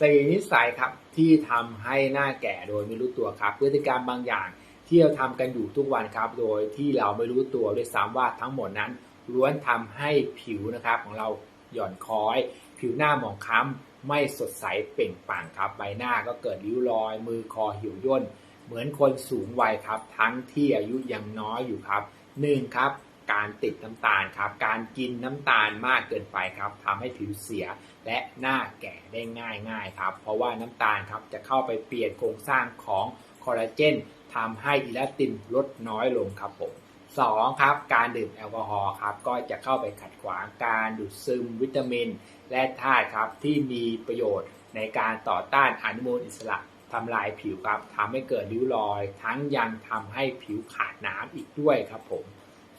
สี่นิสัยครับที่ทำให้หน้าแก่โดยไม่รู้ตัวครับ พฤติกรรมบางอย่างที่เราทำกันอยู่ทุกวันครับ โดยที่เราไม่รู้ตัวด้วยซ้ำว่าทั้งหมดนั้นล้วนทำให้ผิวนะครับของเราหย่อนคล้อย ผิวหน้าหมองคล้ำไม่สดใสเปล่งปลั่งครับ ใบหน้าก็เกิดริ้วรอย มือคอเหี่ยวย่น เหมือนคนสูงวัยครับ ทั้งที่อายุยังน้อยอยู่ครับหนึ่งครับ การติดน้ำตาลครับ การกินน้ำตาลมากเกินไปครับทำให้ผิวเสียและหน้าแก่ได้ง่ายง่ายครับ เพราะว่าน้ำตาลครับจะเข้าไปเปลี่ยนโครงสร้างของคอลลาเจนทำให้อิลาตินลดน้อยลงครับผมสองครับการดื่มแอลกอฮอล์ครับก็จะเข้าไปขัดขวางการดูดซึมวิตามิน และธาตุครับที่มีประโยชน์ในการต่อต้านอนุมูลอิสระทำลายผิวครับทำให้เกิดริ้วรอย ทั้งยังทำให้ผิวขาดน้ำอีกด้วยครับผม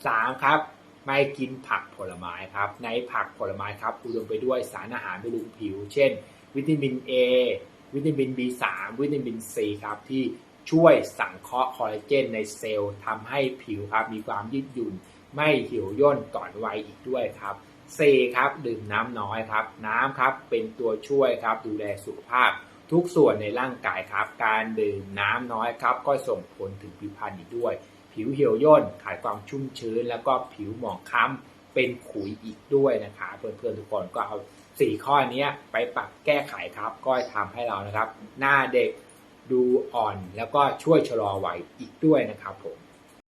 สามครับ ไม่กินผักผลไม้ครับ ในผักผลไม้ครับอุดมไปด้วยสารอาหารบำรุงผิว เช่น วิตามิน A วิตามิน B3 วิตามิน C ครับที่ช่วยสังเคราะห์คอลลาเจนในเซลล์ทำให้ผิวครับมีความยืดหยุ่น ไม่หี่ยวย่นก่อนวัยอีกด้วยครับ C ครับดื่มน้ำน้อยครับ น้ำครับเป็นตัวช่วยครับดูแลสุขภาพ ทุกส่วนในร่างกายครับ การดื่มน้ำน้อยครับ ก็ส่งผลถึงผิวพรรณอีกด้วย ผิวเหี่ยวย่นขาดความชุ่มชื้น แล้วก็ผิวหมองคล้ำเป็นขุยอีกด้วยนะคะเพื่อนๆทุกคนก็เอาสี่ข้อนี้ไปปรับแก้ไขครับ ก็ทำให้เรานะครับ หน้าเด็กดูอ่อนแล้วก็ช่วยชะลอวัยอีกด้วยนะครับผม